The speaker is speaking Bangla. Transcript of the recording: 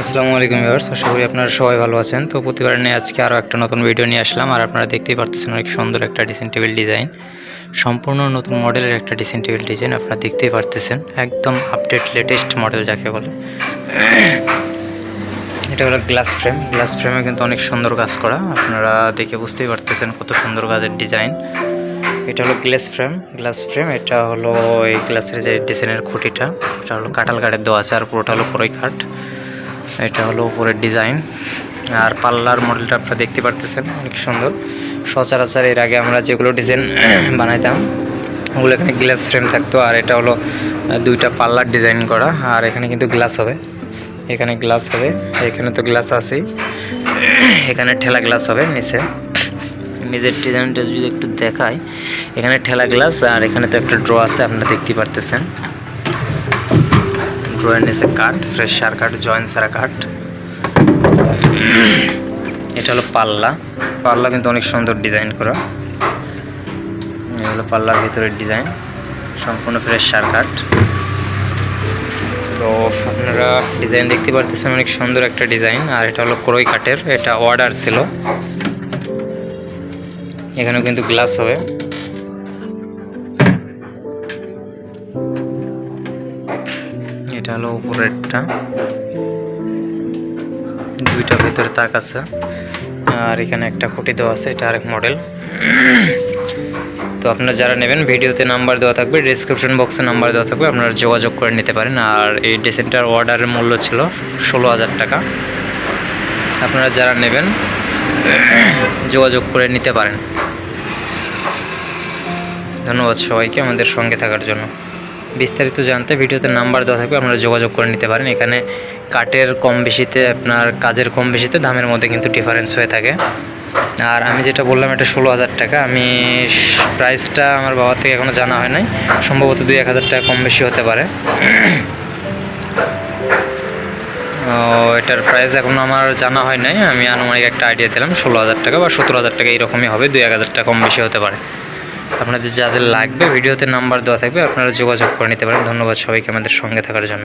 আসসালামু আলাইকুম ভিউয়ার্স, আশা করি আপনারা সবাই ভালো আছেন। তো প্রতিবার নিয়ে আজকে আরও একটা নতুন ভিডিও নিয়ে আসলাম, আর আপনারা দেখতেই পারতেছেন অনেক সুন্দর একটা ড্রেসিং টেবিল ডিজাইন সম্পূর্ণ নতুন মডেলের একটা ড্রেসিং টেবিল ডিজাইন আপনারা দেখতেই পারতেছেন। একদম আপডেট লেটেস্ট মডেল যাকে বলে। এটা হলো গ্লাস ফ্রেম গ্লাস ফ্রেমে কিন্তু অনেক সুন্দর কাজ করা। আপনারা দেখে বুঝতেই পারতেছেন কত সুন্দর কাজের ডিজাইন এটা হলো গ্লাস ফ্রেম গ্লাস ফ্রেম এটা হলো এই গ্লাসের যে ডিজাইনের খুঁটিটা, এটা হলো কাঁঠাল কাঠের দেওয়া আছে আর পুরোটা হলো করই কাঠ। এটা হলো উপরের ডিজাইন আর পাল্লার মডেলটা আপনারা দেখতে পারতেছেন, অনেক সুন্দর। সচরাচর এর আগে আমরা যেগুলো ডিজাইন বানাইতাম, ওগুলো এখানে গ্লাস ফ্রেম থাকতো। আর এটা হলো দুইটা পাল্লার ডিজাইন করা। আর এখানে কিন্তু গ্লাস হবে। এখানে গ্লাস হবে, এখানে তো গ্লাস আছেই। এখানে ঠেলা গ্লাস হবে নিচে। নিজের ডিজাইনটা যদি একটু দেখাই, এখানে ঠেলা গ্লাস আর এখানে তো একটা ড্র আছে, আপনারা দেখতে পারতেছেন। ড্রয়ের নিচে কাঠ ফ্রেশ সার কাঠ জয়েন্ট সারা কাঠ এটা হলো পাল্লা পাল্লা কিন্তু অনেক সুন্দর ডিজাইন করা। এই হলো পাল্লার ভিতরের ডিজাইন সম্পূর্ণ ফ্রেশ সার কাঠ তো আপনারা ডিজাইন দেখতে পারতেছেন, অনেক সুন্দর একটা ডিজাইন আর এটা হলো ক্রয় কাঠের, এটা অর্ডার ছিল। এখানেও কিন্তু গ্লাস হবে। এটা হলো উপরেরটা। দুইটা ভেতরে তাক আছে। আর এখানে একটা খুঁটি দেওয়া আছে, এটা আরেক মডেল তো আপনারা যারা নেবেন, ভিডিওতে নাম্বার দেওয়া থাকবে ডিসক্রিপশন বক্সে নাম্বার দেওয়া থাকবে, আপনারা যোগাযোগ করে নিতে পারেন। আর এই ডেসেন্টার অর্ডারের মূল্য ছিল ষোলো হাজার টাকা। আপনারা যারা নেবেন, যোগাযোগ করে নিতে পারেন। ধন্যবাদ সবাইকে আমাদের সঙ্গে থাকার জন্য। বিস্তারিত জানতে ভিডিওতে নাম্বার দেওয়া থাকবে, আপনারা যোগাযোগ করে নিতে পারেন। এখানে কাঠের কম বেশিতে, আপনার কাজের কম বেশিতে দামের মধ্যে কিন্তু ডিফারেন্স হয়ে থাকে। আর আমি যেটা বললাম, এটা ষোলো হাজার টাকা। আমি প্রাইসটা আমার বাবার থেকে এখনও জানা হয় নাই। সম্ভবত দুই এক হাজার টাকা কম বেশি হতে পারে। এটার প্রাইস এখনও আমার জানা হয় নাই। আমি আনুমানিক একটা আইডিয়া দিলাম, ষোলো হাজার টাকা বা সতেরো হাজার টাকা এরকমই হবে, দুই এক হাজার টাকা কম বেশি হতে পারে। আপনাদের যাদের লাগবে, ভিডিওতে নাম্বার দেওয়া থাকবে, আপনারা যোগাযোগ করে নিতে পারেন। ধন্যবাদ সবাইকে আমাদের সঙ্গে থাকার জন্য।